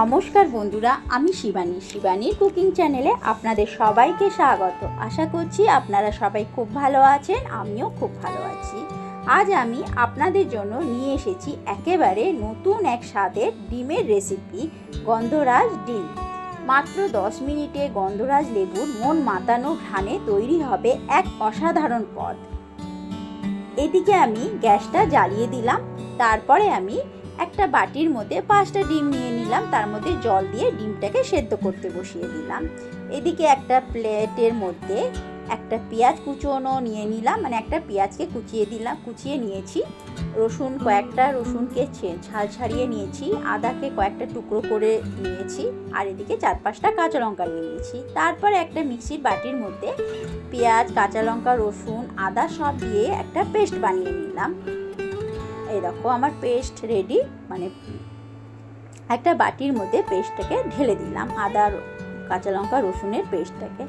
নমস্কার বন্ধুরা, আমি শিবানী। শিবানীর কুকিং চ্যানেলে আপনাদের সবাইকে স্বাগত। আশা করছি আপনারা সবাই খুব ভালো আছেন, আমিও খুব ভালো আছি। আজ আমি আপনাদের জন্য নিয়ে এসেছি একেবারে নতুন এক স্বাদের ডিমের রেসিপি, গন্ধরাজ ডিম। মাত্র দশ মিনিটে গন্ধরাজ লেবুর মন মাতানো ঘ্রাণে তৈরি হবে এক অসাধারণ পদ। এদিকে আমি গ্যাসটা জ্বালিয়ে দিলাম, তারপরে আমি একটা বাটির মধ্যে পাঁচটা ডিম নিয়ে নিলাম, তার মধ্যে জল দিয়ে ডিমটাকে সেদ্ধ করতে বসিয়ে দিলাম। এদিকে একটা প্লেটের মধ্যে একটা পেঁয়াজ কুচোনো নিয়ে নিলাম মানে একটা পেঁয়াজকে কুচিয়ে দিলাম, কুচিয়ে নিয়েছি। রসুন কয়েকটা, রসুনকে ছাল ছাড়িয়ে নিয়েছি, আদাকে কয়েকটা টুকরো করে নিয়েছি, আর এদিকে চার পাঁচটা কাঁচা লঙ্কা নিয়ে নিয়েছি। তারপরে একটা মিক্সির বাটির মধ্যে পেঁয়াজ, কাঁচা লঙ্কা, রসুন, আদা সব দিয়ে একটা পেস্ট বানিয়ে নিলাম। এই দেখো, আমার পেস্ট রেডি মানে একটা বাটির মধ্যে পেস্টটাকে ঢেলে দিলাম, আদা, কাঁচা লঙ্কা, রসুনের পেস্টটাকে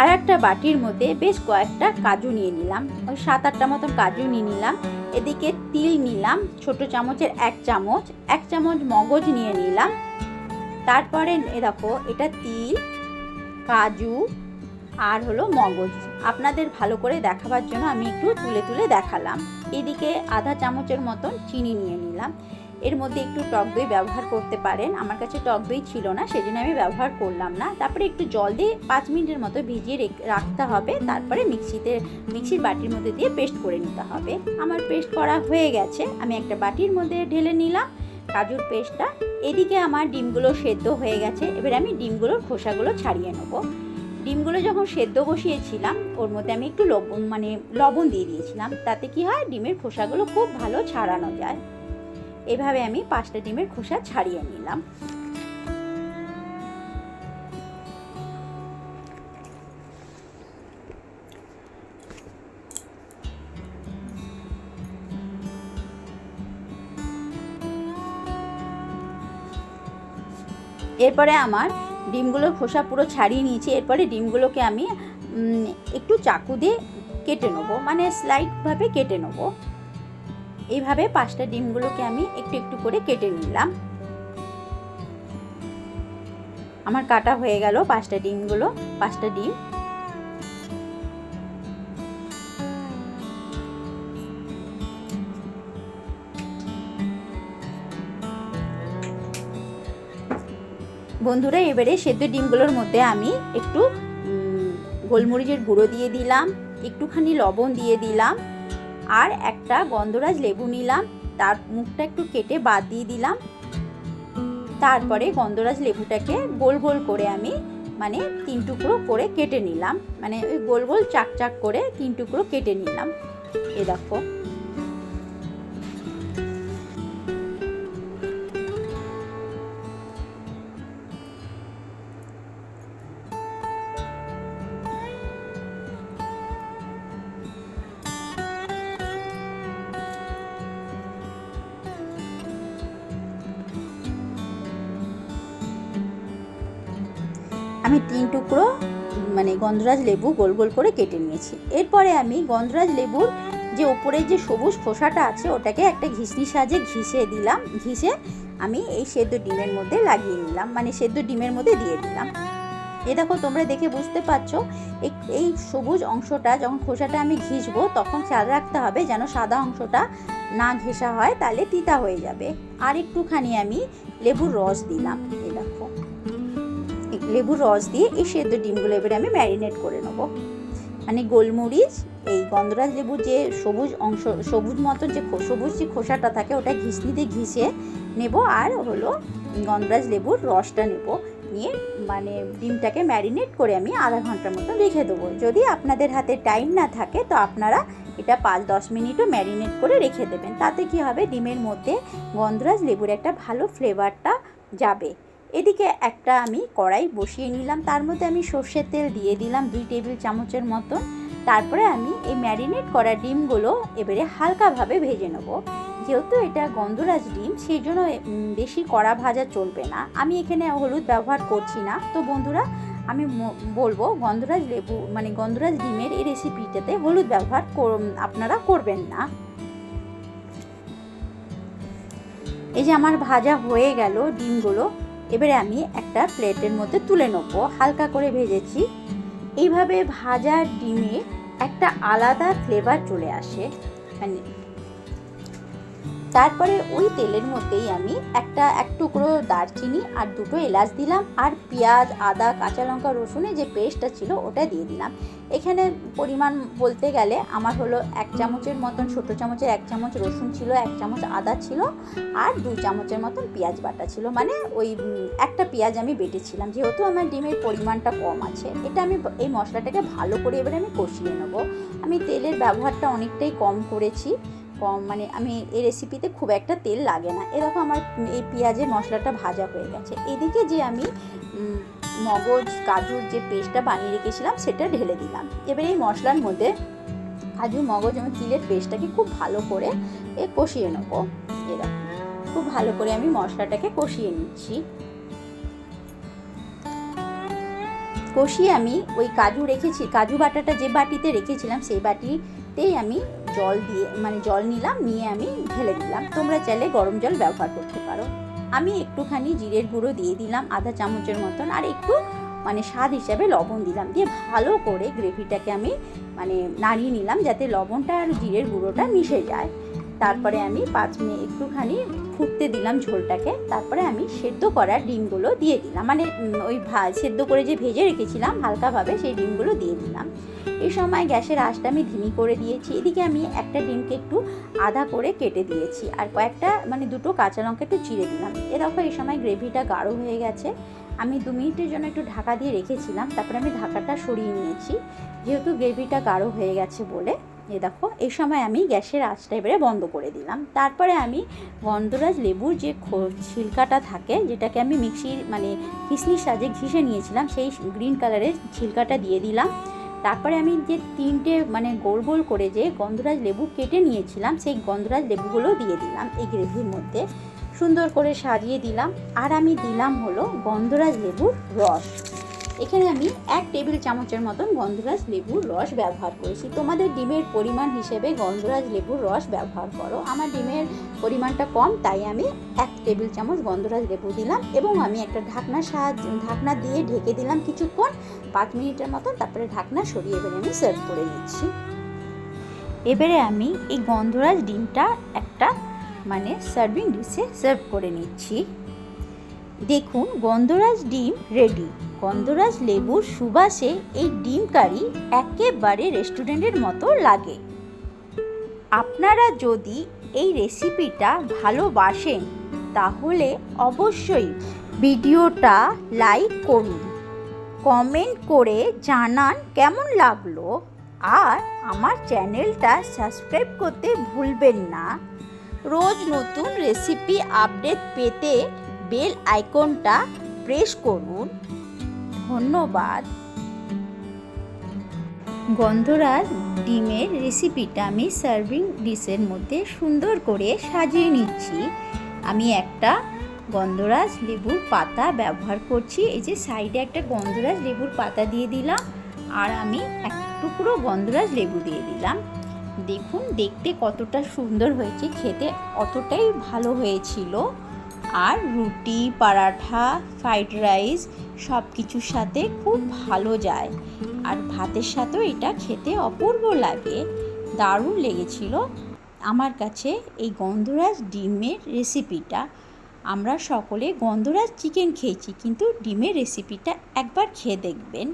আর একটা বাটির মধ্যে বেশ কয়েকটা কাজু নিয়ে নিলাম, ওই সাত আটটা মতন কাজু নিয়ে নিলাম, এদিকে তিল নিলাম, ছোট চামচের এক চামচ এক চামচ মগজ নিয়ে নিলাম, তারপরে এ দেখো, এটা তিল, কাজু আর হলো মগজ। আপনাদের ভালো করে দেখাবার জন্য আমি একটু তুলে তুলে দেখালাম। এদিকে আধা চামচের মতন চিনি নিয়ে নিলাম। এর মধ্যে একটু টক দই ব্যবহার করতে পারেন। আমার কাছে টক দই ছিল না, সেজন্য আমি ব্যবহার করলাম না। তারপরে একটু জল দিয়ে পাঁচ মিনিটের মতো ভিজিয়ে রেখ- রাখতে হবে। তারপরে মিক্সিতে, মিক্সির বাটির মধ্যে দিয়ে পেস্ট করে নিতে হবে। আমার পেস্ট করা হয়ে গেছে। আমি একটা বাটির মধ্যে ঢেলে নিলাম কাজুর পেস্টটা। এদিকে আমার ডিমগুলো সেদ্ধ হয়ে গেছে। এবার আমি ডিমগুলোর খোসাগুলো ছাড়িয়ে নেব। ডিমগুলো যখন সেদ্ধ বসিয়েছিলাম, ওর মধ্যে আমি একটু লবণ মানে লবণ দিয়ে দিয়েছিলাম। তাতে কি হয়? ডিমের খোসাগুলো খুব ভালো ছাড়ানো যায়। এভাবে আমি পাঁচটা ডিমের খোসা ছাড়িয়ে নিলাম। এরপরে আমার ডিমগুলোর খোসা পুরো ছাড়িয়ে নিয়েছি, এরপরে ডিমগুলোকে আমি একটু চাকু দিয়ে কেটে নেব মানে স্লাইডভাবে কেটে নেব। এইভাবে পাঁচটা ডিমগুলোকে আমি একটু একটু করে কেটে নিলাম। আমার কাটা হয়ে গেল পাঁচটা ডিমগুলো, পাঁচটা ডিম। বন্ধুরা, এবারে সেদ্ধ ডিমগুলোর মধ্যে আমি একটু গোলমরিচের গুঁড়ো দিয়ে দিলাম, একটুখানি লবণ দিয়ে দিলাম, আর একটা গন্ধরাজ লেবু নিলাম, তার মুখটা একটু কেটে বাদ দিয়ে দিলাম। তারপরে গন্ধরাজ লেবুটাকে গোল গোল করে আমি মানে তিন টুকরো করে কেটে নিলাম মানে ওই গোল গোল চাক চাক করে তিন টুকরো কেটে নিলাম। এ দেখো। আমি তিন টুকরো মানে গন্ধরাজ লেবু গোল গোল করে কেটে নিয়েছি। এরপরে আমি গন্ধরাজ লেবুর যে ওপরের যে সবুজ খোসাটা আছে, ওটাকে একটা ঘিসনি সাজে ঘিসে দিলাম। ঘিসে আমি এই সেদ্ধ ডিমের মধ্যে লাগিয়ে নিলাম মানে সেদ্ধ ডিমের মধ্যে দিয়ে দিলাম। এ দেখো, তোমরা দেখে বুঝতে পারছ এই- সবুজ অংশটা, যখন খোসাটা আমি ঘিসবো, তখন খেয়াল রাখতে হবে যেন সাদা অংশটা না ঘেঁষা হয়, তাহলে তিতা হয়ে যাবে। আর একটুখানি আমি লেবুর রস দিলাম, এ দেখো। লেবুর রস দিয়ে এই সেদ্ধ ডিমগুলো এবারে আমি ম্যারিনেট করে নেব। মানে গোলমরিচ, এই গন্ধরাজ লেবুর যে সবুজ অংশ, সবুজ মতন যে সবুজ যে খোসাটা থাকে ওটা ঘিসনিতে ঘিসে নেব আর হলো গন্ধরাজ লেবুর রসটা নেব। নিয়ে মানে ডিমটাকে ম্যারিনেট করে আমি আধা ঘণ্টার মতো রেখে দেবো। যদি আপনাদের হাতে টাইম না থাকে তো আপনারা এটা পাঁচ দশ মিনিটও ম্যারিনেট করে রেখে দেবেন। তাতে কি হবে? ডিমের মধ্যে গন্ধরাজ লেবুর একটা ভালো ফ্লেভারটা যাবে। এদিকে একটা আমি কড়াই বসিয়ে নিলাম। তার মধ্যে আমি সর্ষের তেল দিয়ে দিলাম দুই টেবিল চামচের মতন তারপরে আমি এই ম্যারিনেট করা ডিমগুলো এবারে হালকাভাবে ভেজে নেব। যেহেতু এটা গন্ধরাজ ডিম সেই জন্য বেশি কড়া ভাজা চলবে না। আমি এখানে হলুদ ব্যবহার করছি না। তো বন্ধুরা, আমি বলব গন্ধরাজ লেবু মানে গন্ধরাজ ডিমের এই রেসিপিটাতে হলুদ ব্যবহার আপনারা করবেন না। এই যে আমার ভাজা হয়ে গেল ডিমগুলো। এবারে আমি একটা প্লেটের মধ্যে তুলে নেব, হালকা করে ভেজেছি। এইভাবে ভাজা ডিমে একটা আলাদা ফ্লেভার চলে আসে। মানে তারপরে ওই তেলের মধ্যেই আমি একটা, এক টুকরো দারচিনি আর দুটো এলাচ দিলাম আর পেঁয়াজ, আদা, কাঁচা লঙ্কা রসুনের যে পেস্টটা ছিল ওটা দিয়ে দিলাম। এখানে পরিমাণ বলতে গেলে আমার হলো এক চামচের মতন ছোটো চামচের এক চামচ রসুন ছিল, এক চামচ আদা ছিল আর দু চামচের মতন পেঁয়াজ বাটা ছিল। মানে ওই একটা পেঁয়াজ আমি বেটেছিলাম। যেহেতু আমার ডিমের পরিমাণটা কম আছে, এটা আমি এই মশলাটাকে ভালো করে এবারে আমি কষিয়ে নেব। আমি তেলের ব্যবহারটা অনেকটাই কম করেছি। কম মানে আমি এই রেসিপিতে খুব একটা তেল লাগে না। এরকম আমার এই পেঁয়াজের মশলাটা ভাজা হয়ে গেছে। এদিকে যে আমি মগজ, কাজুর যে পেস্টটা বানিয়ে রেখেছিলাম, সেটা ঢেলে দিলাম। এবার এই মশলার মধ্যে কাজু, মগজ এবং তিলের পেস্টটাকে খুব ভালো করে এ কষিয়ে নেব। এরকম খুব ভালো করে আমি মশলাটাকে কষিয়ে নিচ্ছি। কষিয়ে আমি ওই কাজু রেখেছি, কাজু বাটাটা যে বাটিতে রেখেছিলাম, সেই বাটিতেই আমি জল দিয়ে মানে জল নিলাম, নিয়ে আমি ঢেলে দিলাম। তোমরা চাইলে গরম জল ব্যবহার করতে পারো। আমি একটুখানি জিরের গুঁড়ো দিয়ে দিলাম, আধা চামচের মতন, আর একটু মানে স্বাদ হিসাবে লবণ দিলাম। দিয়ে ভালো করে গ্রেভিটাকে আমি মানে নাড়িয়ে নিলাম, যাতে লবণটা আর জিরের গুঁড়োটা মিশে যায়। তারপরে আমি পাঁচ মিনিট, একটুখানি ফুটতে দিলাম ঝোলটাকে। তারপরে আমি সেদ্ধ করা ডিমগুলো দিয়ে দিলাম। মানে ওই ভা- সেদ্ধ করে যে ভেজে রেখেছিলাম, হালকাভাবে সেই ডিমগুলো দিয়ে দিলাম। এই সময় গ্যাসের আঁচটা আমি ধিমি করে দিয়েছি। এদিকে আমি একটা ডিমকে একটু আধা করে কেটে দিয়েছি আর কয়েকটা মানে দুটো কাঁচা লঙ্কা একটু চিড়ে দিলাম। এ দেখো, এই সময় গ্রেভিটা গাঢ় হয়ে গেছে। আমি দু মিনিটের জন্য একটু ঢাকা দিয়ে রেখেছিলাম, তারপরে আমি ঢাকাটা সরিয়ে নিয়েছি। যেহেতু গ্রেভিটা গাঢ় হয়ে গেছে বলে, এ দেখো, এই সময় আমি গ্যাসের আঁচটা এবারে বন্ধ করে দিলাম। তারপরে আমি গন্ধরাজ লেবুর যে ছিলকাটা থাকে, যেটাকে আমি মিক্সির মানে কিসমিস সাজে ঘিষে নিয়েছিলাম, সেই গ্রিন কালারের ছিলকাটা দিয়ে দিলাম। তারপরে আমি যে তিনটে মানে গোল গোল করে যে গন্ধরাজ লেবু কেটে নিয়েছিলাম, সেই গন্ধরাজ লেবুগুলো দিয়ে দিলাম এই গ্রেভির মধ্যে। সুন্দর করে সাজিয়ে দিলাম। আর আমি দিলাম হলো গন্ধরাজ লেবুর রস। এখানে আমি এক টেবিল চামচের মতন গন্ধরাজ লেবুর রস ব্যবহার করেছি। তোমাদের ডিমের পরিমাণ হিসেবে গন্ধরাজ লেবুর রস ব্যবহার করো। আমার ডিমের পরিমাণটা কম, তাই আমি এক টেবিল চামচ গন্ধরাজ লেবু দিলাম এবং আমি একটা ঢাকনা সাহায্য, ঢাকনা দিয়ে ঢেকে দিলাম কিছুক্ষণ। পাঁচ মিনিটের মতন তারপরে ঢাকনা সরিয়ে এবারে আমি সার্ভ করে নিচ্ছি। এবারে আমি এই গন্ধরাজ ডিমটা একটা মানে সার্ভিং ডিশে সার্ভ করে নিচ্ছি। দেখুন, গন্ধরাজ ডিম রেডি গন্ধরাজ লেবুর সুবাসে এই ডিম কারি একেবারে রেস্টুরেন্টের মতো লাগে। আপনারা যদি এই রেসিপিটা ভালোবাসেন, তাহলে অবশ্যই ভিডিওটা লাইক করুন, কমেন্ট করে জানান কেমন লাগল, আর আমার চ্যানেলটা সাবস্ক্রাইব করতে ভুলবেন না। রোজ নতুন রেসিপি আপডেট পেতে বেল আইকনটা প্রেস করুন। ধন্যবাদ। গন্ধরাজ ডিমের রেসিপিটা আমি সার্ভিং ডিশের মধ্যে সুন্দর করে সাজিয়ে নিচ্ছি। আমি একটা গন্ধরাজ লেবুর পাতা ব্যবহার করছি। এই যে সাইডে একটা গন্ধরাজ লেবুর পাতা দিয়ে দিলাম আর আমি এক টুকরো গন্ধরাজ লেবু দিয়ে দিলাম। দেখুন, দেখতে কতটা সুন্দর হয়েছে, খেতে অতটাই ভালো হয়েছিল। আর রুটি, পরাঠা ফ্রাইড রাইস সব কিছুর সাথে খুব ভালো যায়। আর ভাতের সাথেও এটা খেতে অপূর্ব লাগে। দারুণ লেগেছিল আমার কাছে এই গন্ধরাজ ডিমের রেসিপিটা আমরা সকলে গন্ধরাজ চিকেন খেয়েছি, কিন্তু ডিমের রেসিপিটা একবার খেয়ে দেখবেন।